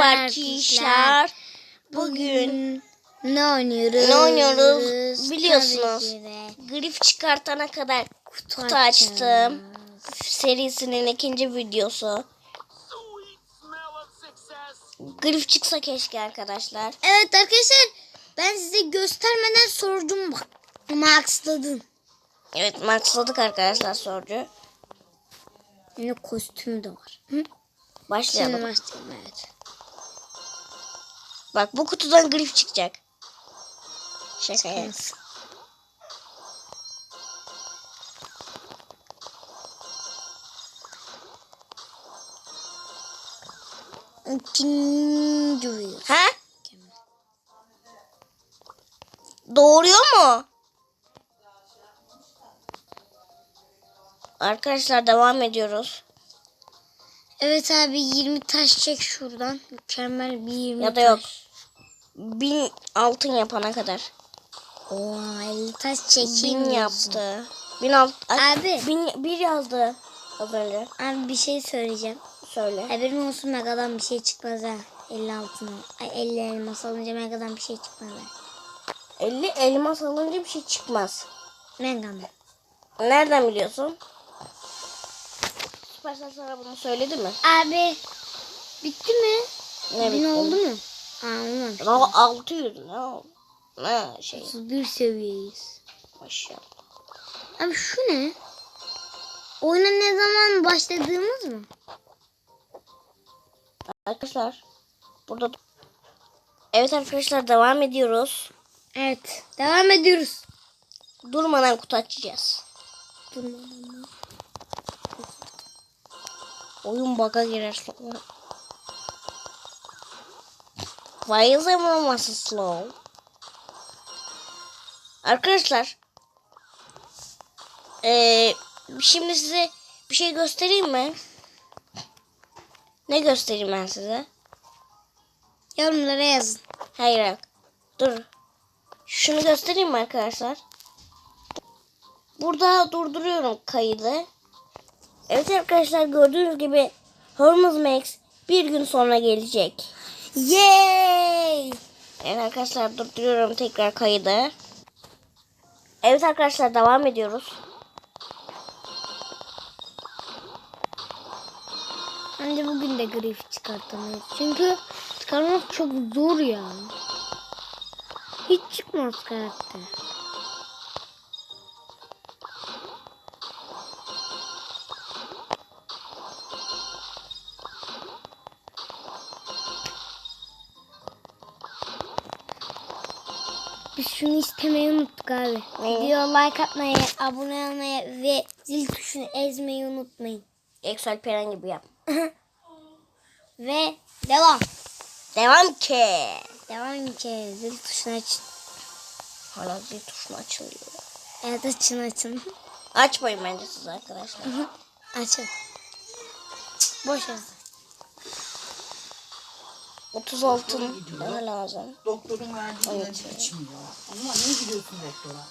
arkadaşlar. Bugün ne oynuyoruz? ne oynuyoruz biliyorsunuz. Grif çıkartana kadar kutu, kutu açtım. Serisinin ikinci videosu. Grif çıksa keşke arkadaşlar. Evet arkadaşlar ben size göstermeden sordum bak. Max'ladın. Evet maxladık arkadaşlar sorucu. Yine kostümü de var. Hı? Şimdi Başlayalım. başlayalım evet. Bak bu kutudan grif çıkacak. Şaka ya. Nasıl? İkinci video. Ha? Doğuruyor mu? Arkadaşlar devam ediyoruz. Evet abi 20 taş çek şuradan. Mükemmel bir 20 Ya da yok. Bin altın yapana kadar. Oo 50 taş çekeyim Bin yaptı. Bin alt... Abi. Bin, bir yazdı az önce. Abi bir şey söyleyeceğim. Söyle. Haberin olsun Mega'dan bir şey çıkmaz ha. 50 altına. Ay 50 elmas alınca Mega'dan bir şey çıkmaz ha. 50 elmas alınca bir şey çıkmaz. Mega'dan. Nereden biliyorsun? Süpersel sana bunu söyledi mi? Abi bitti mi? Ne Bin bitti? oldu mu? O- 600 ne? Ne şey 31 seviyeyiz. maşallah. Abi şu ne? Oyuna ne zaman başladığımız mı? Arkadaşlar burada Evet arkadaşlar devam ediyoruz. Evet. Devam ediyoruz. Durmadan kutu açacağız. Durmadan. Oyun bug'a girer sonra. Why is everyone so slow? Arkadaşlar eee, şimdi size bir şey göstereyim mi? Ne göstereyim ben size? Yorumlara yazın. Hayır yok. Dur. Şunu göstereyim mi arkadaşlar? Burada durduruyorum kaydı. Evet arkadaşlar gördüğünüz gibi Hermes Max bir gün sonra gelecek. Yay! Evet arkadaşlar durduruyorum tekrar kaydı. Evet arkadaşlar devam ediyoruz. Bence bugün de grif çıkartamayız. Çünkü çıkarmak çok zor ya. Hiç çıkmaz karakter. Biz şunu istemeyi unuttuk abi. Ne? Video like atmayı, abone olmayı ve zil tuşunu ezmeyi unutmayın. Excel Peren gibi yap. Ve devam. Devam ki. Devam ki zil tuşunu açın. Hala zil tuşunu açılıyor. Evet açın açın. Açmayın bence siz arkadaşlar. açın. Boş ver. 30 altın bana lazım. Doktorun verdiği ilacı içmiyor. O zaman niye gidiyorsun doktora?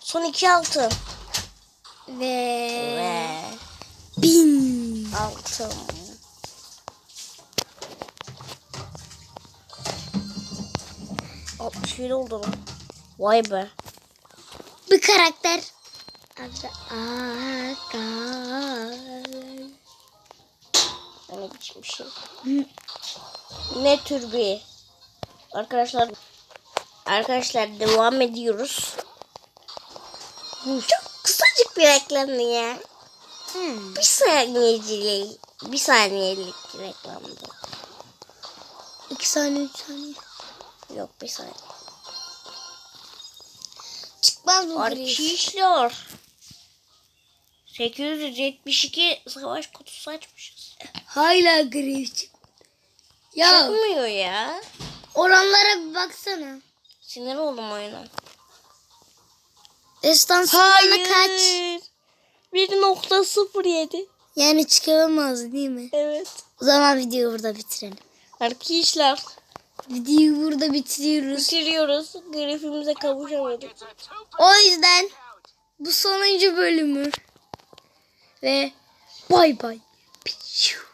Son 2 altın. Ve Ve bin. altın. Altmış bir oldu mu? Vay be. Bir karakter. Adı Bir şey. ne tür bir. Arkadaşlar. Arkadaşlar devam ediyoruz. Çok kısacık bir reklamdı ya. Hmm. Bir saniyecilik. Bir saniyelik reklamdı. İki saniye, üç saniye. Yok bir saniye. Çıkmaz grif. Arkadaşlar. 872 savaş kutusu açmışız. Hala çık. Ya Çıkmıyor ya. oranlara bir baksana. Sinir oldum oyuna. Destansiyon kaç? 1.07. Yani çıkaramaz değil mi? Evet. O zaman videoyu burada bitirelim. Arkadaşlar Videoyu burada bitiriyoruz. bitiriyoruz. Grafimize kavuşamadık. O yüzden bu sonuncu bölümü で、バイバイ。ピッュー。